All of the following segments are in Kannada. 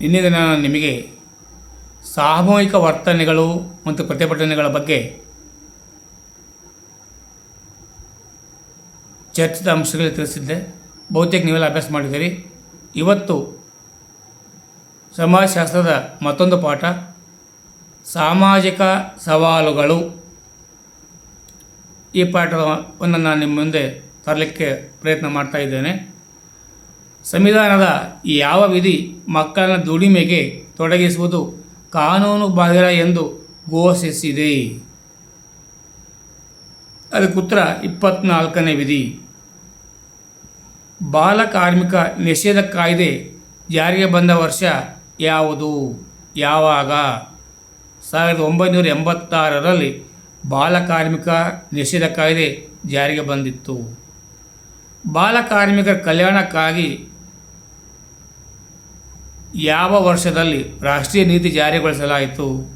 ನಿನ್ನೆ ನಾನು ನಿಮಗೆ ಸಾಮೂಹಿಕ ವರ್ತನೆಗಳು ಮತ್ತು ಪ್ರತಿಭಟನೆಗಳ ಬಗ್ಗೆ ಚರ್ಚಿತ ಅಂಶಗಳಲ್ಲಿ ತಿಳಿಸಿದ್ದೆ. ಬಹುತೇಕ ನೀವೆಲ್ಲ ಅಭ್ಯಾಸ ಮಾಡಿದ್ದೀರಿ. ಇವತ್ತು ಸಮಾಜಶಾಸ್ತ್ರದ ಮತ್ತೊಂದು ಪಾಠ, ಸಾಮಾಜಿಕ ಸವಾಲುಗಳು. ಈ ಪಾಠವನ್ನು ನಾನು ನಿಮ್ಮ ಮುಂದೆ ತರಲಿಕ್ಕೆ ಪ್ರಯತ್ನ ಮಾಡ್ತಾ ಇದ್ದೇನೆ. ಸಂವಿಧಾನದ ಯಾವ ವಿಧಿ ಮಕ್ಕಳನ್ನ ದುಡಿಮೆಗೆ ತೊಡಗಿಸುವುದು ಕಾನೂನು ಬಾಹಿರ ಎಂದು ಘೋಷಿಸಿದೆ. ಅದಕ್ಕೆ ಉತ್ತರ ಇಪ್ಪತ್ನಾಲ್ಕನೇ ವಿಧಿ. ಬಾಲ ಕಾರ್ಮಿಕ ನಿಷೇಧ ಕಾಯ್ದೆ ಜಾರಿಗೆ ಬಂದ ವರ್ಷ ಯಾವುದು? ಯಾವಾಗ? ಸಾವಿರದ ಒಂಬೈನೂರ ಎಂಬತ್ತಾರರಲ್ಲಿ ಬಾಲಕಾರ್ಮಿಕ ನಿಷೇಧ ಕಾಯ್ದೆ ಜಾರಿಗೆ ಬಂದಿತ್ತು. ಬಾಲಕಾರ್ಮಿಕರ ಕಲ್ಯಾಣಕ್ಕಾಗಿ ಯಾವ ವರ್ಷದಲ್ಲಿ ರಾಷ್ಟ್ರೀಯ ನೀತಿ ಜಾರಿಗೊಳಿಸಲಾಯಿತು?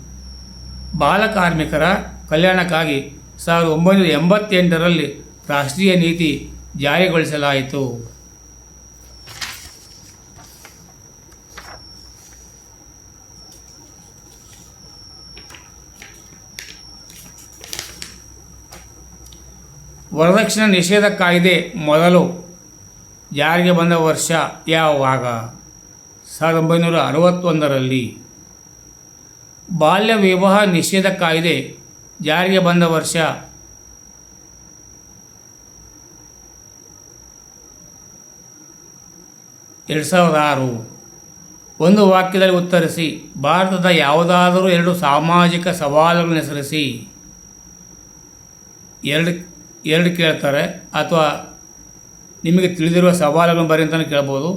ಬಾಲಕಾರ್ಮಿಕರ ಕಲ್ಯಾಣಕ್ಕಾಗಿ ಸಾವಿರದ ಒಂಬೈನೂರ ಎಂಬತ್ತೆಂಟರಲ್ಲಿ ರಾಷ್ಟ್ರೀಯ ನೀತಿ ಜಾರಿಗೊಳಿಸಲಾಯಿತು. ವರದಕ್ಷಿಣೆ ನಿಷೇಧ ಕಾಯ್ದೆ ಮೊದಲು ಜಾರಿಗೆ ಬಂದ ವರ್ಷ ಯಾವಾಗ? ಸಾವಿರದ ಒಂಬೈನೂರ ಅರವತ್ತೊಂದರಲ್ಲಿ ಬಾಲ್ಯ ವಿವಾಹ ನಿಷೇಧ ಕಾಯ್ದೆ ಜಾರಿಗೆ ಬಂದ ವರ್ಷ ಎರಡು ಸಾವಿರದ ಆರು. ಒಂದು ವಾಕ್ಯದಲ್ಲಿ ಉತ್ತರಿಸಿ, ಭಾರತದ ಯಾವುದಾದರೂ ಎರಡು ಸಾಮಾಜಿಕ ಸವಾಲುಗಳನ್ನು ಹೆಸರಿಸಿ ಎರಡು ಎರಡು ಕೇಳ್ತಾರೆ ಅಥವಾ ನಿಮಗೆ ತಿಳಿದಿರುವ ಸವಾಲುಗಳನ್ನು ಬರೀ ಅಂತಲೇ ಕೇಳ್ಬೋದು.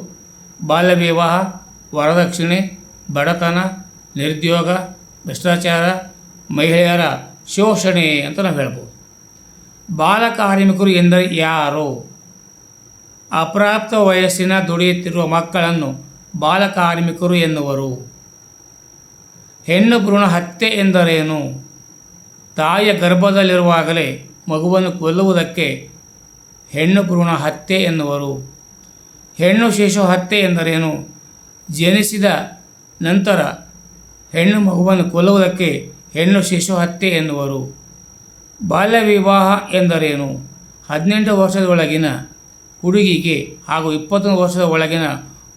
ಬಾಲ್ಯ ವಿವಾಹ ವರದಕ್ಷಿಣೆ, ಬಡತನ, ನಿರುದ್ಯೋಗ, ಭ್ರಷ್ಟಾಚಾರ, ಮಹಿಳೆಯರ ಶೋಷಣೆ ಅಂತ ನಾವು ಹೇಳ್ಬೋದು. ಬಾಲಕಾರ್ಮಿಕರು ಎಂದರೆ ಯಾರು? ಅಪ್ರಾಪ್ತ ವಯಸ್ಸಿನ ದುಡಿಯುತ್ತಿರುವ ಮಕ್ಕಳನ್ನು ಬಾಲಕಾರ್ಮಿಕರು ಎನ್ನುವರು. ಹೆಣ್ಣು ಭ್ರೂಣ ಹತ್ಯೆ ಎಂದರೇನು? ತಾಯಿಯ ಗರ್ಭದಲ್ಲಿರುವಾಗಲೇ ಮಗುವನ್ನು ಕೊಲ್ಲುವುದಕ್ಕೆ ಹೆಣ್ಣು ಭ್ರೂಣ ಹತ್ಯೆ ಎನ್ನುವರು. ಹೆಣ್ಣು ಶಿಶು ಹತ್ಯೆ ಎಂದರೇನು? ಜನಿಸಿದ ನಂತರ ಹೆಣ್ಣು ಮಗುವನ್ನು ಕೊಲ್ಲುವುದಕ್ಕೆ ಹೆಣ್ಣು ಶಿಶು ಹತ್ಯೆ ಎನ್ನುವರು. ಬಾಲ್ಯ ವಿವಾಹ ಎಂದರೇನು? ಹದಿನೆಂಟು ವರ್ಷದ ಒಳಗಿನ ಹುಡುಗಿಗೆ ಹಾಗೂ ಇಪ್ಪತ್ತೊಂದು ವರ್ಷದ ಒಳಗಿನ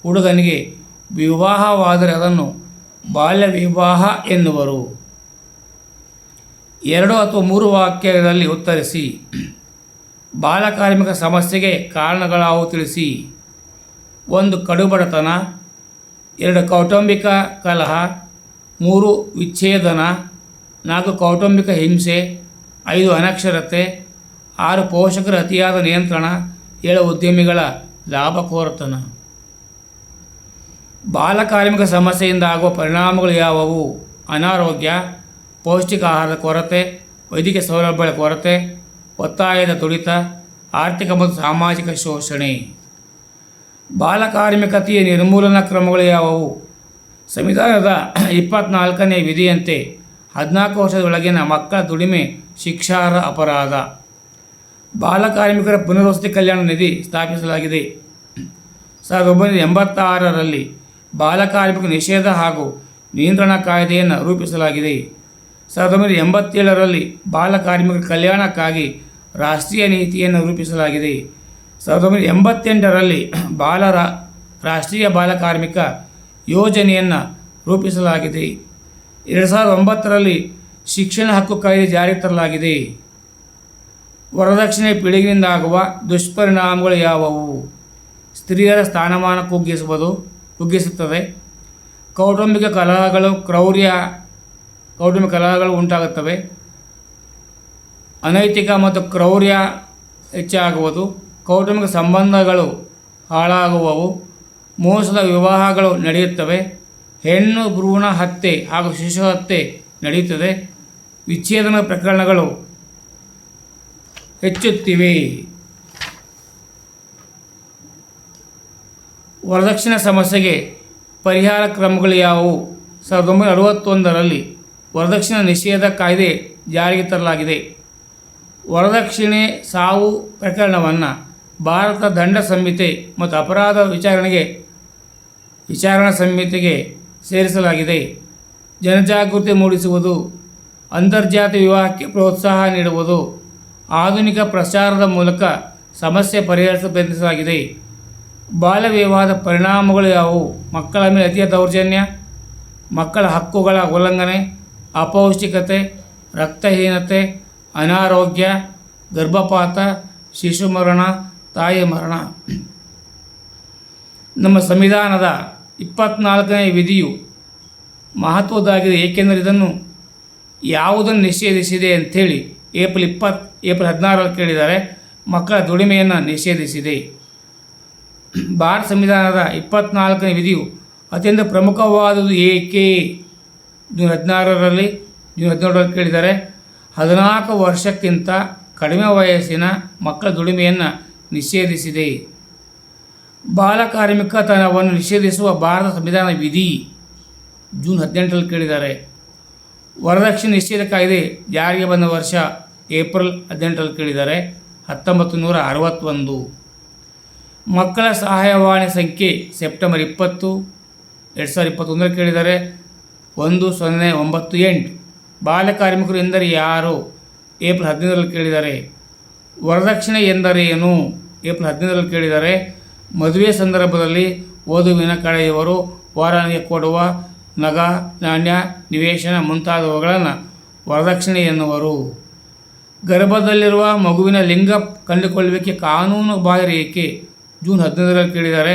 ಹುಡುಗನಿಗೆ ವಿವಾಹವಾದರೆ ಅದನ್ನು ಬಾಲ್ಯ ವಿವಾಹ ಎನ್ನುವರು. ಎರಡು ಅಥವಾ ಮೂರು ವಾಕ್ಯದಲ್ಲಿ ಉತ್ತರಿಸಿ. ಬಾಲಕಾರ್ಮಿಕ ಸಮಸ್ಯೆಗೆ ಕಾರಣಗಳಾವು ತಿಳಿಸಿ. ಒಂದು ಕಡುಬಡತನ ಎರಡು ಕೌಟುಂಬಿಕ ಕಲಹ, ಮೂರು ವಿಚ್ಛೇದನ, ನಾಲ್ಕು ಕೌಟುಂಬಿಕ ಹಿಂಸೆ, ಐದು ಅನಕ್ಷರತೆ, ಆರು ಪೋಷಕರ ಅತಿಯಾದ ನಿಯಂತ್ರಣ, ಏಳು ಉದ್ಯಮಿಗಳ ಲಾಭಕೋರತನ ಬಾಲಕಾರ್ಮಿಕ ಸಮಸ್ಯೆಯಿಂದ ಆಗುವ ಪರಿಣಾಮಗಳು ಯಾವುವು? ಅನಾರೋಗ್ಯ ಪೌಷ್ಟಿಕ ಆಹಾರದ ಕೊರತೆ, ವೈದ್ಯಕೀಯ ಸೌಲಭ್ಯಗಳ ಕೊರತೆ, ಒತ್ತಾಯದ ತುಡಿತ, ಆರ್ಥಿಕ ಮತ್ತು ಸಾಮಾಜಿಕ ಶೋಷಣೆ. ಬಾಲಕಾರ್ಮಿಕತೆಯ ನಿರ್ಮೂಲನಾ ಕ್ರಮಗಳು ಯಾವುವು? ಸಂವಿಧಾನದ ಇಪ್ಪತ್ನಾಲ್ಕನೇ ವಿಧಿಯಂತೆ ಹದಿನಾಲ್ಕು ವರ್ಷದೊಳಗಿನ ಮಕ್ಕಳ ದುಡಿಮೆ ಶಿಕ್ಷಾರ್ಹ ಅಪರಾಧ. ಬಾಲಕಾರ್ಮಿಕರ ಪುನರ್ವಸತಿ ಕಲ್ಯಾಣ ನಿಧಿ ಸ್ಥಾಪಿಸಲಾಗಿದೆ. ಸಾವಿರದ ಒಂಬೈನೂರ ಎಂಬತ್ತಾರರಲ್ಲಿ ಬಾಲಕಾರ್ಮಿಕ ನಿಷೇಧ ಹಾಗೂ ನಿಯಂತ್ರಣ ಕಾಯ್ದೆಯನ್ನು ರೂಪಿಸಲಾಗಿದೆ. ಸಾವಿರದ ಒಂಬೈನೂರ ಎಂಬತ್ತೇಳರಲ್ಲಿ ಬಾಲಕಾರ್ಮಿಕರ ಕಲ್ಯಾಣಕ್ಕಾಗಿ ರಾಷ್ಟ್ರೀಯ ನೀತಿಯನ್ನು ರೂಪಿಸಲಾಗಿದೆ. ಸಾವಿರದ ಒಂಬೈನೂರ ಎಂಬತ್ತೆಂಟರಲ್ಲಿ ಬಾಲರ ರಾಷ್ಟ್ರೀಯ ಬಾಲಕಾರ್ಮಿಕ ಯೋಜನೆಯನ್ನು ರೂಪಿಸಲಾಗಿದೆ. ಎರಡು ಸಾವಿರದ ಒಂಬತ್ತರಲ್ಲಿ ಶಿಕ್ಷಣ ಹಕ್ಕು ಕಾಯ್ದೆ ಜಾರಿಗೆ ತರಲಾಗಿದೆ. ವರದಕ್ಷಿಣೆ ಪಿಡುಗಿನಿಂದ ದುಷ್ಪರಿಣಾಮಗಳು ಯಾವುವು? ಸ್ತ್ರೀಯರ ಸ್ಥಾನಮಾನ ಕುಗ್ಗಿಸುವುದು ಕುಗ್ಗಿಸುತ್ತದೆ. ಕೌಟುಂಬಿಕ ಕಲಹಗಳು, ಕ್ರೌರ್ಯ, ಕೌಟುಂಬಿಕ ಕಲಹಗಳು ಉಂಟಾಗುತ್ತವೆ. ಅನೈತಿಕ ಮತ್ತು ಕ್ರೌರ್ಯ ಹೆಚ್ಚಾಗುವುದು ಕೌಟುಂಬಿಕ ಸಂಬಂಧಗಳು ಹಾಳಾಗುವವು, ಮೋಸದ ವಿವಾಹಗಳು ನಡೆಯುತ್ತವೆ, ಹೆಣ್ಣು ಭ್ರೂಣ ಹತ್ಯೆ ಹಾಗೂ ಶಿಶು ಹತ್ಯೆ ನಡೆಯುತ್ತದೆ, ವಿಚ್ಛೇದನ ಪ್ರಕರಣಗಳು ಹೆಚ್ಚುತ್ತಿವೆ. ವರದಕ್ಷಿಣೆ ಸಮಸ್ಯೆಗೆ ಪರಿಹಾರ ಕ್ರಮಗಳು ಯಾವುವು? ಸಾವಿರದ ಒಂಬೈನೂರ ಅರವತ್ತೊಂದರಲ್ಲಿ ವರದಕ್ಷಿಣೆ ನಿಷೇಧ ಕಾಯ್ದೆ ಜಾರಿಗೆ ತರಲಾಗಿದೆ. ವರದಕ್ಷಿಣೆ ಸಾವು ಪ್ರಕರಣವನ್ನು ಭಾರತ ದಂಡ ಸಂಹಿತೆ ಮತ್ತು ಅಪರಾಧ ವಿಚಾರಣೆಗೆ, ವಿಚಾರಣಾ ಸಂಹಿತೆಗೆ ಸೇರಿಸಲಾಗಿದೆ. ಜನಜಾಗೃತಿ ಮೂಡಿಸುವುದು ಅಂತರ್ಜಾತಿ ವಿವಾಹಕ್ಕೆ ಪ್ರೋತ್ಸಾಹ ನೀಡುವುದು, ಆಧುನಿಕ ಪ್ರಚಾರದ ಮೂಲಕ ಸಮಸ್ಯೆ ಪರಿಹರಿಸಲು ಪ್ರಯತ್ನಿಸಲಾಗಿದೆ. ಬಾಲ್ಯ ವಿವಾಹದ ಪರಿಣಾಮಗಳು ಯಾವುವು? ಮಕ್ಕಳ ಮೇಲೆ ಅತಿಯ ದೌರ್ಜನ್ಯ, ಮಕ್ಕಳ ಹಕ್ಕುಗಳ ಉಲ್ಲಂಘನೆ, ಅಪೌಷ್ಟಿಕತೆ, ರಕ್ತಹೀನತೆ, ಅನಾರೋಗ್ಯ, ಗರ್ಭಪಾತ, ಶಿಶು ಮರಣ ತಾಯಿ ಮರಣ. ನಮ್ಮ ಸಂವಿಧಾನದ ಇಪ್ಪತ್ನಾಲ್ಕನೇ ವಿಧಿಯು ಮಹತ್ವದ್ದಾಗಿದೆ, ಏಕೆಂದರೆ ಇದನ್ನು ಯಾವುದನ್ನು ನಿಷೇಧಿಸಿದೆ ಅಂಥೇಳಿ ಏಪ್ರಿಲ್ ಇಪ್ಪತ್ತು, ಏಪ್ರಿಲ್ ಹದಿನಾರರಲ್ಲಿ ಕೇಳಿದ್ದಾರೆ, ಮಕ್ಕಳ ದುಡಿಮೆಯನ್ನು ನಿಷೇಧಿಸಿದೆ. ಭಾರತ ಸಂವಿಧಾನದ ಇಪ್ಪತ್ನಾಲ್ಕನೇ ವಿಧಿಯು ಅತ್ಯಂತ ಪ್ರಮುಖವಾದುದು ಏಕೆ? ಜೂನ್ ಹದಿನಾರರಲ್ಲಿ, ಜೂನ್ ಹದಿನೇಳರಲ್ಲಿ ಕೇಳಿದ್ದಾರೆ, ಹದಿನಾಲ್ಕು ವರ್ಷಕ್ಕಿಂತ ಕಡಿಮೆ ವಯಸ್ಸಿನ ಮಕ್ಕಳ ದುಡಿಮೆಯನ್ನು ನಿಷೇಧಿಸಿದೆ. ಬಾಲ ಕಾರ್ಮಿಕತನವನ್ನು ನಿಷೇಧಿಸುವ ಭಾರತ ಸಂವಿಧಾನ ವಿಧಿ ಜೂನ್ ಹದಿನೆಂಟರಲ್ಲಿ ಕೇಳಿದ್ದಾರೆ. ವರದಕ್ಷಿಣೆ ನಿಷೇಧ ಕಾಯ್ದೆ ಜಾರಿಗೆ ಬಂದ ವರ್ಷ ಏಪ್ರಿಲ್ ಹದಿನೆಂಟರಲ್ಲಿ ಕೇಳಿದ್ದಾರೆ. ಹತ್ತೊಂಬತ್ತು ನೂರ ಅರವತ್ತೊಂದು. ಮಕ್ಕಳ ಸಹಾಯವಾಣಿ ಸಂಖ್ಯೆ ಸೆಪ್ಟೆಂಬರ್ ಇಪ್ಪತ್ತು, ಎರಡು ಸಾವಿರದ ಇಪ್ಪತ್ತೊಂದರಲ್ಲಿ ಕೇಳಿದ್ದಾರೆ. ಒಂದು, ಸೊನ್ನೆ, ಒಂಬತ್ತು, ಎಂಟು. ಬಾಲಕಾರ್ಮಿಕರು ಎಂದರೆ ಯಾರು? ಏಪ್ರಿಲ್ ಹದಿನೈದರಲ್ಲಿ ಕೇಳಿದ್ದಾರೆ. ವರದಕ್ಷಿಣೆ ಎಂದರೇನು ಏಪ್ರಿಲ್ ಹದಿನೈದರಲ್ಲಿ ಕೇಳಿದ್ದಾರೆ ಮದುವೆ ಸಂದರ್ಭದಲ್ಲಿ ವಧುವಿನ ಕಡೆಯವರು ವಾರನಿಗೆ ಕೊಡುವ ನಗ, ನಾಣ್ಯ, ನಿವೇಶನ ಮುಂತಾದವುಗಳನ್ನು ವರದಕ್ಷಿಣೆ ಎನ್ನುವರು. ಗರ್ಭದಲ್ಲಿರುವ ಮಗುವಿನ ಲಿಂಗ ಕಂಡುಕೊಳ್ಳುವಿಕೆ ಕಾನೂನು ಬಾಹಿರ ಏಕೆ? ಜೂನ್ ಹದಿನೈದರಲ್ಲಿ ಕೇಳಿದ್ದಾರೆ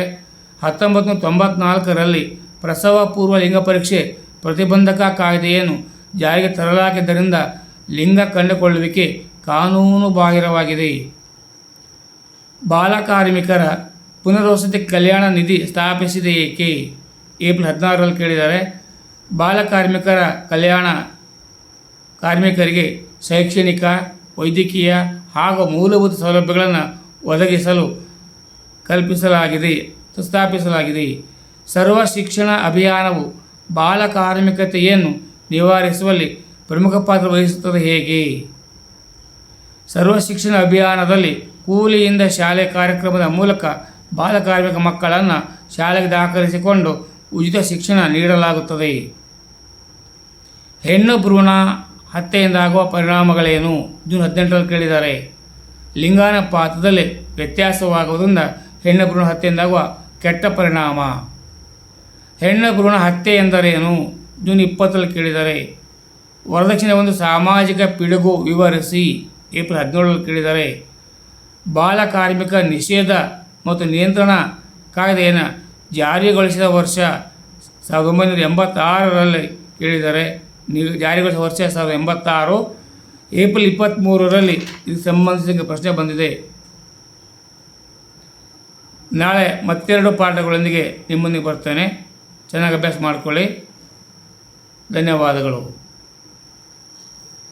ಹತ್ತೊಂಬತ್ತು ತೊಂಬತ್ನಾಲ್ಕರಲ್ಲಿ ಪ್ರಸವ ಪೂರ್ವ ಲಿಂಗ ಪರೀಕ್ಷೆ ಪ್ರತಿಬಂಧಕ ಕಾಯ್ದೆಯನ್ನು ಜಾರಿಗೆ ತರಲಾಗಿದ್ದರಿಂದ ಲಿಂಗ ಕಂಡುಕೊಳ್ಳುವಿಕೆ ಕಾನೂನು ಬಾಹಿರವಾಗಿದೆ. ಬಾಲಕಾರ್ಮಿಕರ ಪುನರ್ವಸತಿ ಕಲ್ಯಾಣ ನಿಧಿ ಸ್ಥಾಪಿಸಿದೆ ಏಕೆ? ಏಪ್ರಿಲ್ ಹದಿನಾರರಲ್ಲಿ ಕೇಳಿದ್ದಾರೆ. ಬಾಲಕಾರ್ಮಿಕರ ಕಲ್ಯಾಣ ಕಾರ್ಮಿಕರಿಗೆ ಶೈಕ್ಷಣಿಕ, ವೈದ್ಯಕೀಯ ಹಾಗೂ ಮೂಲಭೂತ ಸೌಲಭ್ಯಗಳನ್ನು ಒದಗಿಸಲು ಕಲ್ಪಿಸಲಾಗಿದೆ ಸ್ಥಾಪಿಸಲಾಗಿದೆ ಸರ್ವ ಶಿಕ್ಷಣ ಅಭಿಯಾನವು ಬಾಲಕಾರ್ಮಿಕತೆಯನ್ನು ನಿವಾರಿಸುವಲ್ಲಿ ಪ್ರಮುಖ ಪಾತ್ರ ವಹಿಸುತ್ತದೆ ಹೇಗೆ? ಸರ್ವ ಶಿಕ್ಷಣ ಅಭಿಯಾನದಲ್ಲಿ ಕೂಲಿಯಿಂದ ಶಾಲೆ ಕಾರ್ಯಕ್ರಮದ ಮೂಲಕ ಬಾಲಕಾರ್ಮಿಕ ಮಕ್ಕಳನ್ನು ಶಾಲೆಗೆ ದಾಖಲಿಸಿಕೊಂಡು ಉಚಿತ ಶಿಕ್ಷಣ ನೀಡಲಾಗುತ್ತದೆ. ಹೆಣ್ಣು ಭ್ರೂಣ ಹತ್ಯೆಯಿಂದಾಗುವ ಪರಿಣಾಮಗಳೇನು? ಜೂನ್ ಹದಿನೆಂಟರಲ್ಲಿ ಕೇಳಿದ್ದಾರೆ. ಲಿಂಗಾನುಪಾತದಲ್ಲಿ ವ್ಯತ್ಯಾಸವಾಗುವುದರಿಂದ ಹೆಣ್ಣು ಭ್ರೂಣ ಹತ್ಯೆಯಿಂದಾಗುವ ಕೆಟ್ಟ ಪರಿಣಾಮ. ಹೆಣ್ಣು ಭ್ರೂಣ ಹತ್ಯೆ ಎಂದರೇನು? ಜೂನ್ ಇಪ್ಪತ್ತರಲ್ಲಿ ಕೇಳಿದ್ದಾರೆ. ವರದಕ್ಷಿಣೆ ಒಂದು ಸಾಮಾಜಿಕ ಪಿಡುಗು ವಿವರಿಸಿ. ಏಪ್ರಿಲ್ ಹದಿನೇಳರಲ್ಲಿ ಕೇಳಿದ್ದಾರೆ, ಬಾಲ ಕಾರ್ಮಿಕ ನಿಷೇಧ ಮತ್ತು ನಿಯಂತ್ರಣ ಕಾಯ್ದೆಯನ್ನು ಜಾರಿಗೊಳಿಸಿದ ವರ್ಷ ಸಾವಿರದ ಒಂಬೈನೂರ ಎಂಬತ್ತಾರರಲ್ಲಿ ಕೇಳಿದ್ದಾರೆ. ನೀವು ಜಾರಿಗೊಳಿಸಿದ ವರ್ಷ ಸಾವಿರದ ಎಂಬತ್ತಾರು ಏಪ್ರಿಲ್ ಇಪ್ಪತ್ತ್ಮೂರರಲ್ಲಿ ಇದು ಸಂಬಂಧಿಸಿದ ಪ್ರಶ್ನೆ ಬಂದಿದೆ. ನಾಳೆ ಮತ್ತೆರಡು ಪಾಠಗಳೊಂದಿಗೆ ನಿಮ್ಮೊಂದಿಗೆ ಬರ್ತೇನೆ. ಚೆನ್ನಾಗಿ ಅಭ್ಯಾಸ ಮಾಡಿಕೊಳ್ಳಿ. ಧನ್ಯವಾದಗಳು.